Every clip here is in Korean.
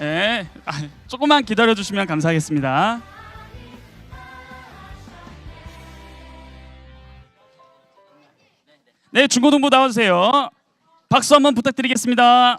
예, 아, 조금만 기다려 주시면 감사하겠습니다. 네, 중고등부 나와주세요. 박수 한번 부탁드리겠습니다.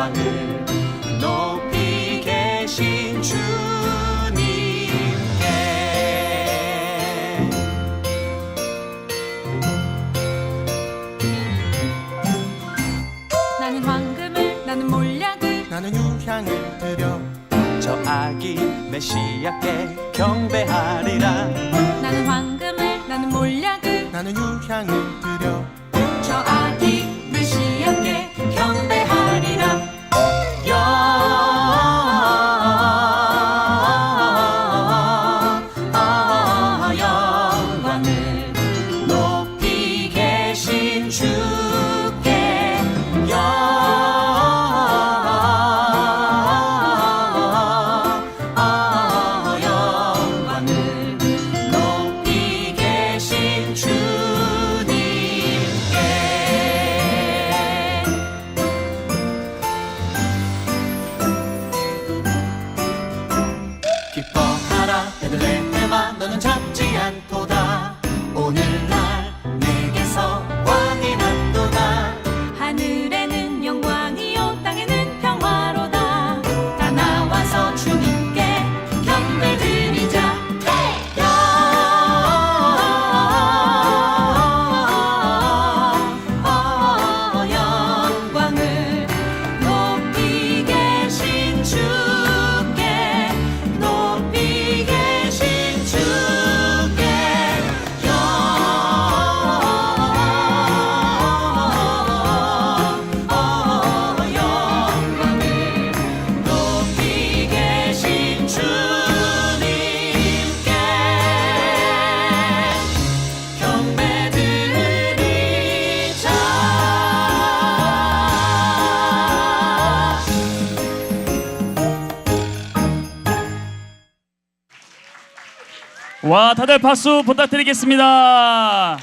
영광을 높이 계신 주님께. 나는 황금을 나는 몰약을 나는 유향을 드려 저 아기 메시아께 경배하리라. 나는 황금을 나는 몰약을 나는 유향을 드려 너는 잡지 않도다 와, 다들 박수 부탁드리겠습니다.